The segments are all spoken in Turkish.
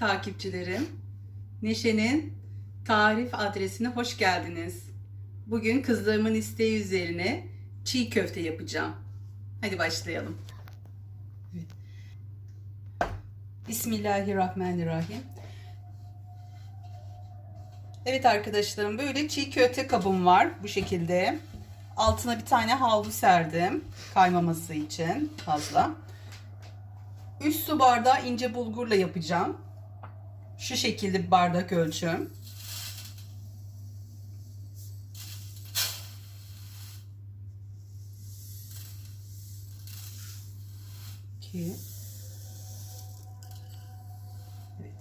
takipçilerim. Neşe'nin tarif adresine hoş geldiniz. Bugün kızlarımın isteği üzerine çiğ köfte yapacağım. Hadi başlayalım. Bismillahirrahmanirrahim. Evet arkadaşlarım böyle çiğ köfte kabım var bu şekilde. Altına bir tane havlu serdim kaymaması için fazla. 3 su bardağı ince bulgurla yapacağım. Şu şekilde bir bardak ölçüm. İki. Evet.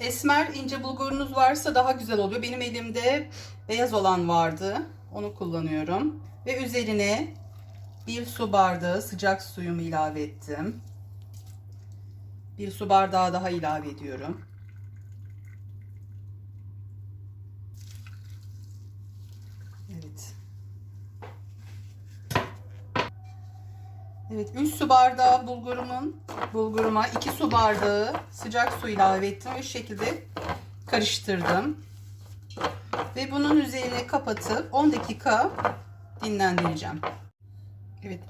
Esmer ince bulgurunuz varsa daha güzel oluyor. Benim elimde beyaz olan vardı. Onu kullanıyorum. Ve üzerine bir su bardağı sıcak suyumu ilave ettim. Bir su bardağı daha ilave ediyorum. Evet. Evet, 3 su bardağı bulgurumun bulguruma 2 su bardağı sıcak su ilave ettim ve şu şekilde karıştırdım. Ve bunun üzerine kapatıp 10 dakika dinlendireceğim. Evet.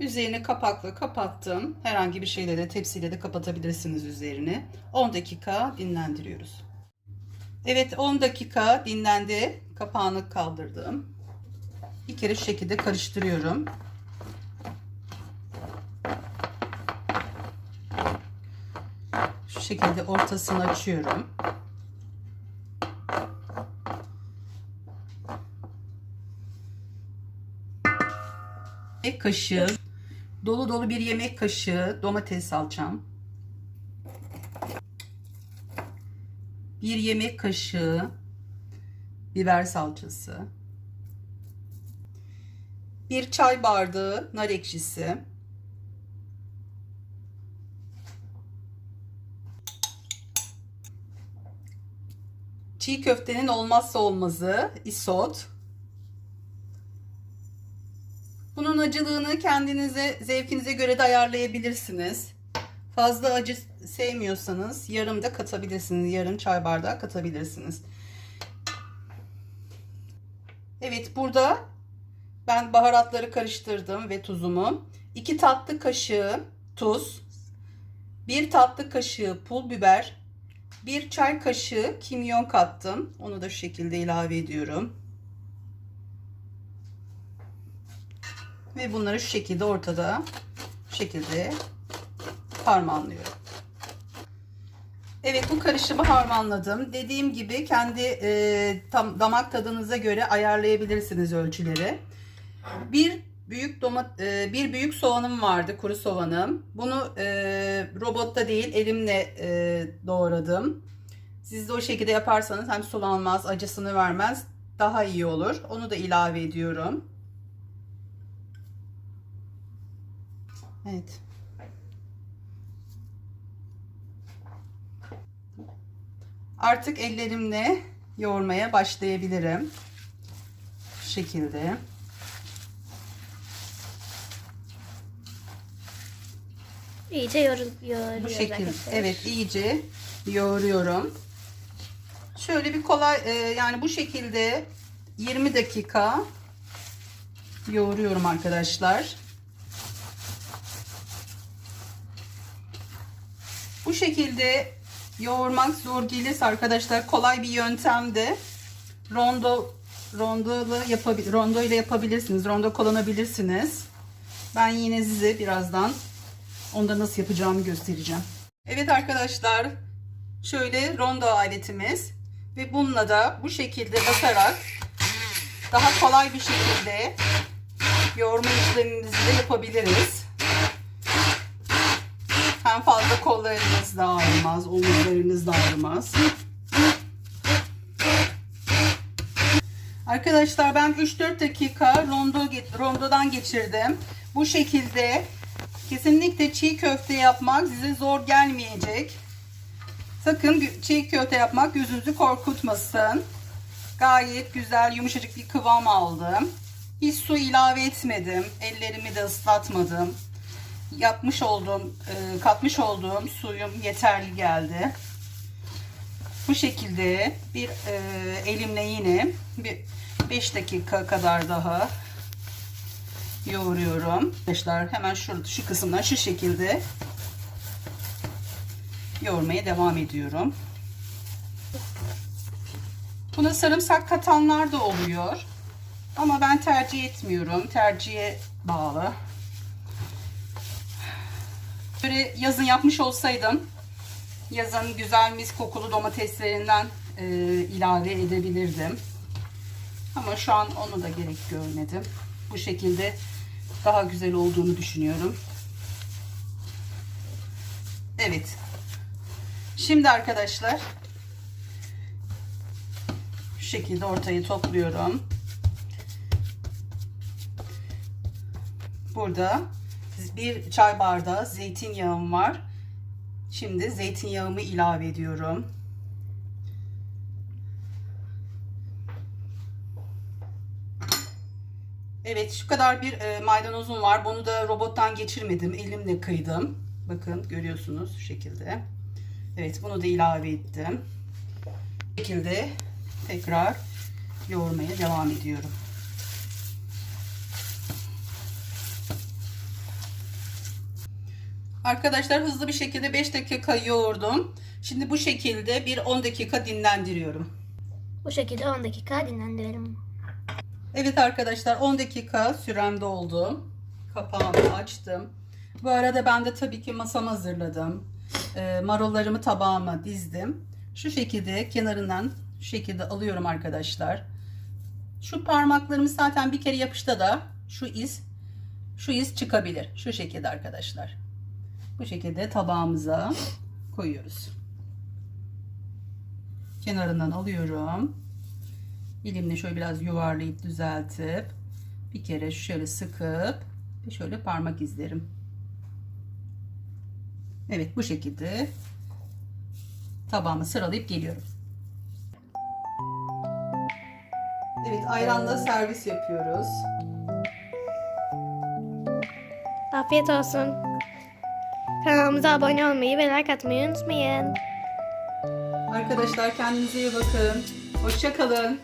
Üzerine kapakla kapattım. Herhangi bir şeyle de tepsiyle de kapatabilirsiniz üzerini. 10 dakika dinlendiriyoruz. Evet 10 dakika dinlendi. Kapağını kaldırdım. Bir kere şu şekilde karıştırıyorum. Şu şekilde ortasını açıyorum. Kaşığı, dolu dolu bir yemek kaşığı domates salçam. Bir yemek kaşığı biber salçası. Bir çay bardağı nar ekşisi. Çiğ köftenin olmazsa olmazı isot. Acılığını kendinize, zevkinize göre de ayarlayabilirsiniz. Fazla acı sevmiyorsanız yarım da katabilirsiniz. Yarım çay bardağı katabilirsiniz. Evet burada ben baharatları karıştırdım ve tuzumu. 2 tatlı kaşığı tuz, 1 tatlı kaşığı pul biber, 1 çay kaşığı kimyon kattım. Onu da şu şekilde ilave ediyorum. Ve bunları şu şekilde ortada şu şekilde harmanlıyorum. Evet bu karışımı harmanladım. Dediğim gibi kendi e, tam damak tadınıza göre ayarlayabilirsiniz ölçüleri. Bir büyük domat e, bir büyük soğanım vardı, kuru soğanım. Bunu e, robotta değil elimle e, doğradım. Siz de o şekilde yaparsanız hem sulanmaz, acısını vermez, daha iyi olur. Onu da ilave ediyorum. Evet. Artık ellerimle yoğurmaya başlayabilirim. Şu şekilde. İyice yorul, yoğuruyoruz Bu şekilde. Evet, iyice yoğuruyorum. Şöyle bir kolay e, yani bu şekilde 20 dakika yoğuruyorum arkadaşlar. Bu şekilde yoğurmak zor gelirse arkadaşlar kolay bir yöntemde rondo rondolu yapabil rondo ile yapabilirsiniz. Rondo kullanabilirsiniz. Ben yine size birazdan onda nasıl yapacağımı göstereceğim. Evet arkadaşlar şöyle rondo aletimiz ve bununla da bu şekilde basarak daha kolay bir şekilde yoğurma işlemimizi de yapabiliriz. Hem fazla kollarınız da ağrımaz, omuzlarınız da ağrımaz. Arkadaşlar ben 3-4 dakika rondo, rondodan geçirdim. Bu şekilde kesinlikle çiğ köfte yapmak size zor gelmeyecek. Sakın çiğ köfte yapmak gözünüzü korkutmasın. Gayet güzel yumuşacık bir kıvam aldım. Hiç su ilave etmedim. Ellerimi de ıslatmadım. Yapmış olduğum, e, katmış olduğum suyum yeterli geldi. Bu şekilde bir e, elimle yine bir 5 dakika kadar daha yoğuruyorum. Arkadaşlar hemen şurada şu kısımdan şu şekilde yoğurmaya devam ediyorum. Buna sarımsak katanlar da oluyor. Ama ben tercih etmiyorum. Tercihe bağlı. Böyle yazın yapmış olsaydım yazın güzel mis kokulu domateslerinden e, ilave edebilirdim. Ama şu an onu da gerek görmedim. Bu şekilde daha güzel olduğunu düşünüyorum. Evet. Şimdi arkadaşlar şu şekilde ortayı topluyorum. Burada bir çay bardağı zeytinyağım var. Şimdi zeytinyağımı ilave ediyorum. Evet şu kadar bir e, maydanozum var. Bunu da robottan geçirmedim. Elimle kıydım. Bakın görüyorsunuz şu şekilde. Evet bunu da ilave ettim. Bu şekilde tekrar yoğurmaya devam ediyorum. Arkadaşlar hızlı bir şekilde 5 dakika yoğurdum. Şimdi bu şekilde bir 10 dakika dinlendiriyorum. Bu şekilde 10 dakika dinlendirelim. Evet arkadaşlar 10 dakika sürem doldu. Kapağımı açtım. Bu arada ben de tabii ki masamı hazırladım. Ee, marullarımı tabağıma dizdim. Şu şekilde kenarından şu şekilde alıyorum arkadaşlar. Şu parmaklarımı zaten bir kere yapışta da şu iz şu iz çıkabilir. Şu şekilde arkadaşlar. Bu şekilde tabağımıza koyuyoruz. Kenarından alıyorum. Elimle şöyle biraz yuvarlayıp düzeltip bir kere şöyle sıkıp ve şöyle parmak izlerim. Evet bu şekilde tabağımı sıralayıp geliyorum. Evet ayranla servis yapıyoruz. Afiyet olsun. Kanalımıza abone olmayı ve like atmayı unutmayın. Arkadaşlar kendinize iyi bakın. Hoşça kalın.